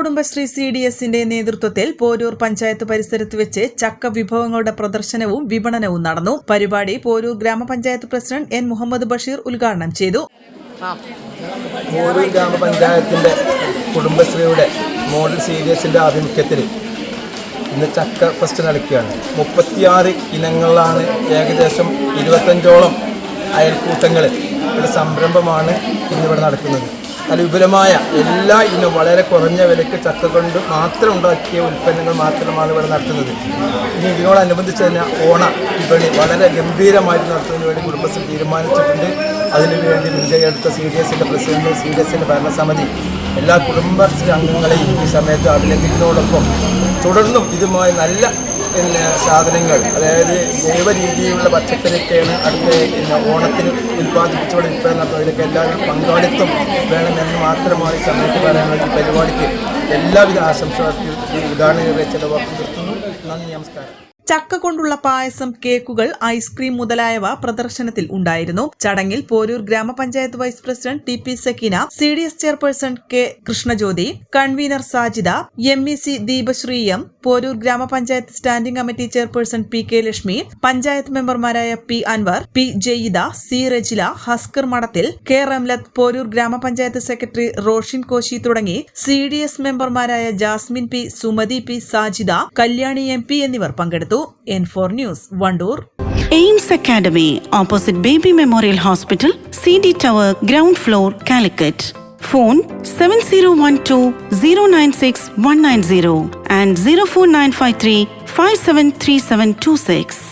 Kudumbashree C D എസിന്റെ നേതൃത്വത്തിൽ പോരൂർ പഞ്ചായത്ത് പരിസരത്ത് വെച്ച് ചക്ക വിഭവങ്ങളുടെ പ്രദർശനവും വിപണനവും നടന്നു. പരിപാടി പോരൂർ ഗ്രാമപഞ്ചായത്ത് പ്രസിഡന്റ് എൻ മുഹമ്മദ് ബഷീർ ഉദ്ഘാടനം ചെയ്തു. പോരൂർ ഗ്രാമപഞ്ചായത്തിന്റെ കുടുംബശ്രീയുടെ മോഡൽ സി ഡി എസിന്റെ ആഭിമുഖ്യത്തിൽ ഇന്ന് ചക്ക ഫസ്റ്റ് നടക്കുകയാണ്. മുപ്പത്തിയാറ് ഇനങ്ങളിലാണ് ഏകദേശം ഇരുപത്തഞ്ചോളം അയൽക്കൂട്ടങ്ങൾ ഒരു സംരംഭമാണ് ഇന്നിവിടെ നടക്കുന്നത്. നല്ല വിപുലമായ എല്ലാ ഇനം വളരെ കുറഞ്ഞ വിലയ്ക്ക് ചക്ക കൊണ്ട് മാത്രം ഉണ്ടാക്കിയ ഉൽപ്പന്നങ്ങൾ മാത്രമാണ് ഇവിടെ നടത്തുന്നത്. ഇനി ഇതിനോടനുബന്ധിച്ച് തന്നെ ഓണ വിപണി വളരെ ഗംഭീരമായിട്ട് നടത്തുന്നതിന് വേണ്ടി കുടുംബശ്രീ തീരുമാനിച്ചിട്ടുണ്ട്. അതിനുവേണ്ടി മുൻകൈയെടുത്ത സി ഡി എസിന്റെ പ്രസിഡന്റ് സി ഡി എസിന്റെ ഭരണസമിതി എല്ലാ കുടുംബശ്രീ അംഗങ്ങളെയും ഈ സമയത്ത് അഭിനന്ദിക്കുന്നതോടൊപ്പം തുടർന്നും ഇതുമായി നല്ല പിന്നെ സാധനങ്ങൾ അതായത് ജൈവ രീതിയിലുള്ള പച്ചക്കറിയൊക്കെയാണ് അടുത്ത പിന്നെ ഓണത്തിന് ഉൽപ്പാദിപ്പിച്ചുകൊണ്ട് വിൽപ്പന നടത്തുന്നത് ഇതിലൊക്കെ എല്ലാവരും പങ്കാളിത്തം വേണമെന്ന് മാത്രമാണ് ഈ സമയത്ത് പറയാനുള്ള പരിപാടിക്ക് എല്ലാവിധ ആശംസകൾക്കും ഉദാഹരണങ്ങളെ ഉദാഹരണ ചിലവാക്കി നിർത്തുന്നു. നന്ദി നമസ്കാരം. ചക്ക കൊണ്ടുള്ള പായസം കേക്കുകൾ ഐസ്ക്രീം മുതലായവ പ്രദർശനത്തിൽ ഉണ്ടായിരുന്നു. ചടങ്ങിൽ പോരൂർ ഗ്രാമപഞ്ചായത്ത് vice president T P Sakeena C D S chairperson K Krishnajyothi convener Sajida M E C Deepasree M Porur ഗ്രാമപഞ്ചായത്ത് standing committee chairperson P K Lakshmi panchayat മെമ്പർമാരായ P Anwar P Jaida C Rajila Haskar Madathil K Ramlath Porur ഗ്രാമപഞ്ചായത്ത് secretary Roshin Koshy തുടങ്ങി C D S മെമ്പർമാരായ Jasmine P Sumathi P Sajida Kalyani M P എന്നിവർ പങ്കെടുത്തു. N four news Wandoor Aims academy opposite baby memorial hospital C D tower ground floor Calicut phone seven zero one two zero nine six one nine zero and zero four nine five three five seven three seven two six